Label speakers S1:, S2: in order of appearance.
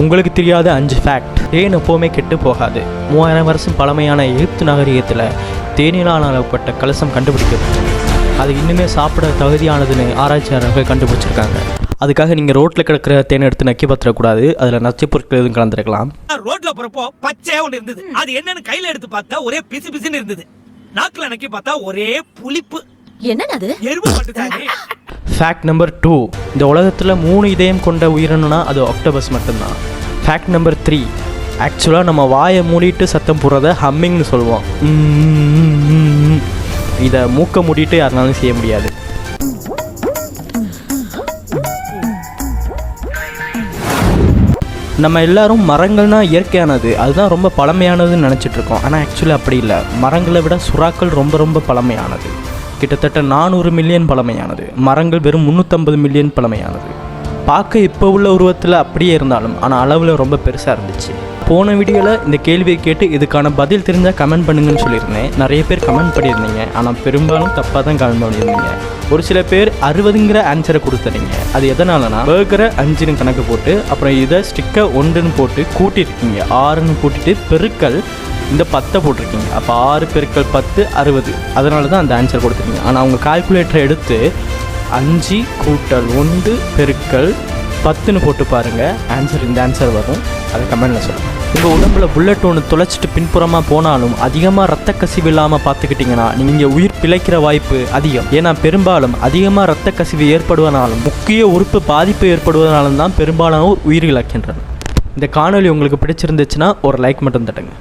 S1: உங்களுக்கு தெரியாத அஞ்சு ஃபேக்ட் தேன் எப்போவுமே கெட்டு போகாது? மூவாயிரம் வருஷம் பழமையான எகிப்து நாகரிகத்தில் தேனிலால் அளவுப்பட்ட கலசம் கண்டுபிடிக்கப்பட்டது அது இன்னுமே சாப்பிட தகுதியானதுன்னு ஆராய்ச்சியாளர்கள் கண்டுபிடிச்சிருக்காங்க. அதுக்காக நீங்கள் ரோட்டில் கிடக்கிற தேனை எடுத்து நக்கி பத்திரக்கூடாது அதில் நச்சுப் பொருட்கள் எதுவும் கலந்துருக்கலாம்.
S2: ரோட்ல போறப்போ பச்சையா ஒண்ணு இருந்தது. அது என்னன்னு கையில எடுத்து பார்த்தா ஒரே பிசு பிசுன்னு இருந்தது. நாக்குல நக்கி பார்த்தா ஒரே புளிப்பு.
S3: என்னன்னு அது?
S2: எருவு மட்டும்
S1: ஃபேக்ட் நம்பர் டூ இந்த உலகத்தில் மூணு இதயம் கொண்ட உயிரினம்னா அது ஆக்டோபஸ் மட்டும்தான். ஃபேக்ட் நம்பர் த்ரீ ஆக்சுவலாக நம்ம வாயை மூடிட்டு சத்தம் போடுறத ஹம்மிங்னு சொல்லுவோம். இதை மூக்க மூடிட்டு யாருனாலும் செய்ய முடியாது. நம்ம எல்லாரும் மரங்கள்னா இயற்கையானது. அதுதான் ரொம்ப பழமையானதுன்னு நினச்சிட்ருக்கோம் ஆனால் ஆக்சுவலி அப்படி இல்லை. மரங்களை விட சுறாக்கள் ரொம்ப ரொம்ப பழமையானது. கிட்டத்தட்ட நானூறு மில்லியன் பழமையானது. மரங்கள் வெறும் முந்நூற்றம்பது மில்லியன் பழமையானது. பார்க்க இப்போ உள்ள உருவத்தில் அப்படியே இருந்தாலும் ஆனால் அளவில் ரொம்ப பெருசாக இருந்துச்சு. போன வீடியோவில் இந்த கேள்வியை கேட்டு இதுக்கான பதில் தெரிஞ்சால் கமெண்ட் பண்ணுங்கன்னு சொல்லியிருந்தேன். நிறைய பேர் கமெண்ட் பண்ணியிருந்தீங்க. ஆனால் பெரும்பாலும் தப்பாக தான் கமெண்ட் பண்ணியிருந்தீங்க. ஒரு சில பேர் அறுபதுங்கிற ஆன்சரை கொடுத்துறீங்க அது எதனாலனா பேர்கரை அஞ்சுன்னு கணக்கு போட்டு அப்புறம் இதை ஸ்டிக்கை ஒன்றுன்னு போட்டு கூட்டியிருக்கீங்க. ஆறுன்னு கூட்டிட்டு பெருக்கல் இந்த பத்தை போட்டிருக்கீங்க. அப்போ ஆறு பெருக்கள் பத்து அறுபது. அதனால தான் அந்த ஆன்சர் கொடுத்துருக்கீங்க. ஆனால் அவங்க கால்குலேட்டரை எடுத்து அஞ்சு கூட்டல் ஒன்று பெருக்கல் பத்துன்னு போட்டு பாருங்கள் ஆன்சர் இந்த ஆன்சர் வரும். அதை கமெண்டில் சொல்லுங்கள் உங்கள் உடம்புல புல்லட் ஒன்று தொலைச்சிட்டு பின்புறமாக போனாலும் அதிகமாக ரத்த கசிவு இல்லாமல் பார்த்துக்கிட்டிங்கன்னா நீங்கள் உயிர் பிழைக்கிற வாய்ப்பு அதிகம். ஏன்னா பெரும்பாலும் அதிகமாக ரத்த கசிவு ஏற்படுவதனாலும் முக்கிய உறுப்பு பாதிப்பு ஏற்படுவதனாலும் தான் பெரும்பாலானோர் உயிர் இழக்கின்றன இந்த காணொளி உங்களுக்கு பிடிச்சிருந்துச்சுன்னா ஒரு லைக் மட்டும் தட்டுங்க.